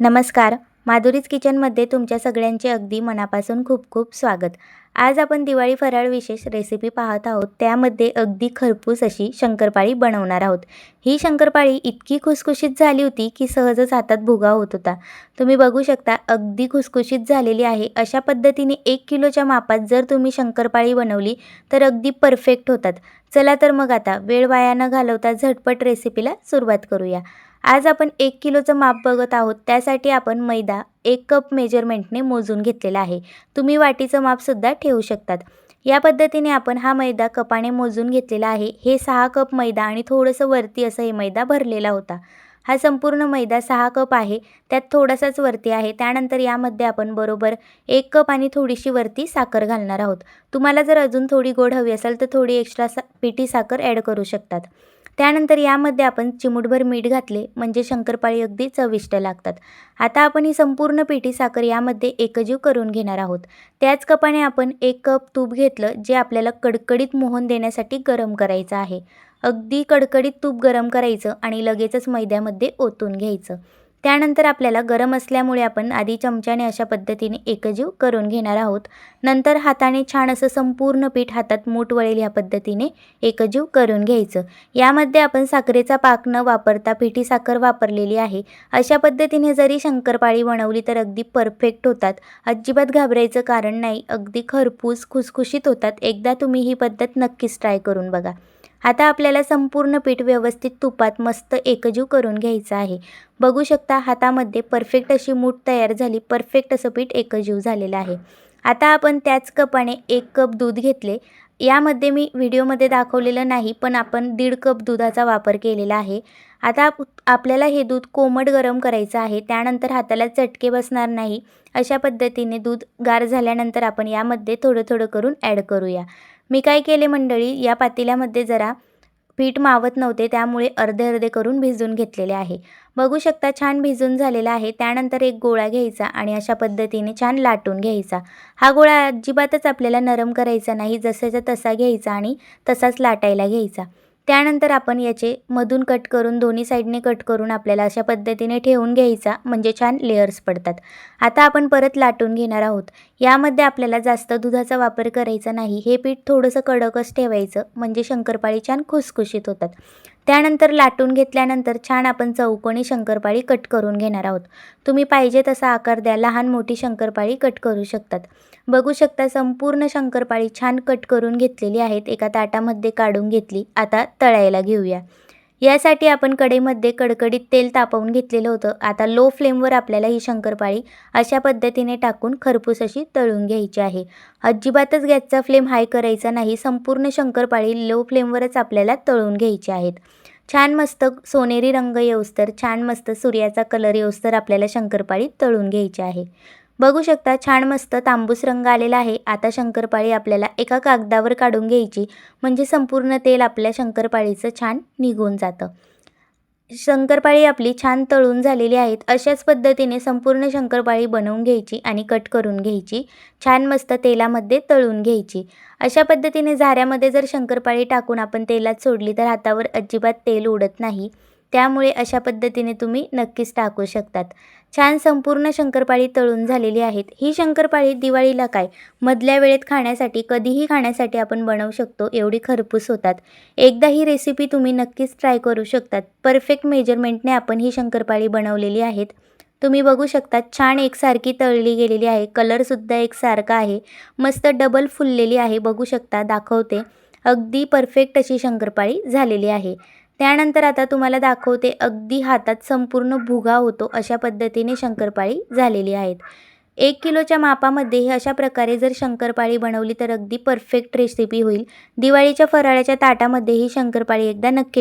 नमस्कार. माधुरीज किचनमध्ये तुमच्या सगळ्यांचे अगदी मनापासून खूप खूप स्वागत. आज आपण दिवाळी फराळ विशेष रेसिपी पाहत आहोत. त्यामध्ये अगदी खरपूस अशी शंकरपाळी बनवणार आहोत. ही शंकरपाळी इतकी खुसखुशीत झाली होती की सहजच हातात भुगा होत होता. तुम्ही बघू शकता अगदी खुसखुशीत झालेली आहे. अशा पद्धतीने एक किलोच्या मापात जर तुम्ही शंकरपाळी बनवली तर अगदी परफेक्ट होतात. चला तर मग आता वेळ वाया न घालवता झटपट रेसिपीला सुरुवात करूया. आज आपण एक किलोचं माप बघत आहोत. त्यासाठी आपण मैदा एक कप मेजरमेंटने मोजून घेतलेला आहे. तुम्ही वाटीचं मापसुद्धा ठेवू शकतात. या पद्धतीने आपण हा मैदा कपाने मोजून घेतलेला आहे. हे सहा कप मैदा आणि थोडंसं वरती असं हे मैदा भरलेला होता. हा संपूर्ण मैदा सहा कप आहे. त्यात थोडासाच वरती आहे. त्यानंतर यामध्ये आपण बरोबर एक कप आणि थोडीशी वरती साखर घालणार आहोत. तुम्हाला जर अजून थोडी गोड हवी असेल तर थोडी एक्स्ट्रा सा पिठी साखर ॲड करू शकतात. त्यानंतर यामध्ये आपण चिमूटभर मीठ घातले म्हणजे शंकरपाळी अगदी चविष्ट लागतात. आता आपण ही संपूर्ण पिठी साखर यामध्ये एकजीव करून घेणार आहोत. त्याच कपाने आपण एक कप तूप घेतलं जे आपल्याला कडकडीत मोहन देण्यासाठी गरम करायचं आहे. अगदी कडकडीत तूप गरम करायचं आणि लगेचच मैद्यामध्ये ओतून घ्यायचं. त्यानंतर आपल्याला गरम असल्यामुळे आपण आधी चमच्याने अशा पद्धतीने एकजीव करून घेणार आहोत. नंतर हाताने छान असं संपूर्ण पीठ हातात मूठ वळेल ह्या पद्धतीने एकजीव करून घ्यायचं. यामध्ये आपण साखरेचा पाक न वापरता पिठी साखर वापरलेली आहे. अशा पद्धतीने जरी शंकरपाळी बनवली तर अगदी परफेक्ट होतात. अजिबात घाबरायचं कारण नाही. अगदी खरपूस खुसखुशीत होतात. एकदा तुम्ही ही पद्धत नक्कीच ट्राय करून बघा. आता आपल्याला संपूर्ण पीठ व्यवस्थित तुपात मस्त एकजीव करून घ्यायचं आहे. बघू शकता हातामध्ये परफेक्ट अशी मूठ तयार झाली परफेक्ट असं पीठ एकजीव झालेलं आहे. आता आपण त्याच कपाने एक कप दूध घेतले. यामध्ये मी व्हिडिओमध्ये दाखवलेलं नाही पण आपण दीड कप दुधाचा वापर केलेला आहे. आता आपल्याला हे दूध कोमट गरम करायचं आहे त्यानंतर हाताला चटके बसणार नाही. अशा पद्धतीने दूध गार झाल्यानंतर आपण यामध्ये थोडं थोडं करून ॲड करूया. मी काय केले मंडळी या पातेल्यामध्ये जरा पीठ मावत नव्हते त्यामुळे अर्धे अर्धे करून भिजून घेतलेले आहे. बघू शकता छान भिजून झालेला आहे. त्यानंतर एक गोळा घ्यायचा आणि अशा पद्धतीने छान लाटून घ्यायचा. हा गोळा अजिबातच आपल्याला नरम करायचा नाही जसाच्या तसा घ्यायचा आणि तसाच लाटायला घ्यायचा. त्यानंतर आपण याचे मधून कट करून दोन्ही साईडने कट करून आपल्याला अशा पद्धतीने ठेवून घ्यायचा. म्हणजे छान लेअर्स पडतात. आता आपण परत लाटून घेणार आहोत. यामध्ये आपल्याला जास्त दुधाचा वापर करायचा नाही. हे पीठ थोडंसं कडकच ठेवायचं. म्हणजे शंकरपाळी छान खुसखुशीत होतात. त्यानंतर लाटून घेतल्यानंतर छान आपण चौकोनी शंकरपाळी कट करून घेणार आहोत. तुम्ही पाहिजे तसा आकार द्या लहान मोठी शंकरपाळी कट करू शकतात. बघू शकता संपूर्ण शंकरपाळी छान कट करून घेतलेली आहेत. एका ताटामध्ये काढून घेतली आता तळायला घेऊया. यासाठी आपण कडेमध्ये कडकडीत तेल तापवून घेतलेलं होतं. आता लो फ्लेमवर आपल्याला ही शंकरपाळी अशा पद्धतीने टाकून खरपूस अशी तळून घ्यायची आहे. अजिबातच गॅसचा फ्लेम हाय करायचा नाही संपूर्ण शंकरपाळी लो फ्लेमवरच आपल्याला तळून घ्यायची आहेत. छान मस्त सोनेरी रंग येऊस्तर छान मस्त सूर्याचा कलर येऊस्तर आपल्याला शंकरपाळी तळून घ्यायची आहे. बघू शकता छान मस्त तांबूस रंग आलेला आहे. आता शंकरपाळी आपल्याला एका कागदावर काढून घ्यायची. म्हणजे संपूर्ण तेल आपल्या शंकरपाळीचं छान निघून जातं. शंकरपाळी आपली छान तळून झालेली आहेत. अशाच पद्धतीने संपूर्ण शंकरपाळी बनवून घ्यायची आणि कट करून घ्यायची. छान मस्त तेलामध्ये तळून घ्यायची. अशा पद्धतीने झाऱ्यामध्ये जर शंकरपाळी टाकून आपण तेलात सोडली तर हातावर अजिबात तेल उडत नाही. त्यामुळे अशा पद्धतीने तुम्ही नक्कीच टाकू शकतात. छान संपूर्ण शंकरपाळी तळून झालेली आहेत. ही शंकरपाळी दिवाळीला काय? मधल्या वेळेत खाण्यासाठी कधीही खाण्यासाठी आपण बनवू शकतो एवढी खरपूस होतात. एकदा ही रेसिपी तुम्ही नक्कीच ट्राय करू शकतात. परफेक्ट मेजरमेंटने आपण ही शंकरपाळी बनवलेली आहेत. तुम्ही बघू शकता छान एकसारखी तळली गेलेली आहे. कलरसुद्धा एकसारखा आहे. मस्त डबल फुललेली आहे. बघू शकता दाखवते. अगदी परफेक्ट अशी शंकरपाळी झालेली आहे. त्यानंतर आता तुम्हाला दाखवते अगदी हातात संपूर्ण भुगा होतो अशा पद्धतीने शंकरपाळी झालेली आहेत. एक किलोच्या मापामध्ये हे अशा प्रकारे जर शंकरपाळी बनवली तर अगदी परफेक्ट रेसिपी होईल. दिवाळीच्या फराळाच्या ताटामध्ये ही शंकरपाळी एकदा नक्की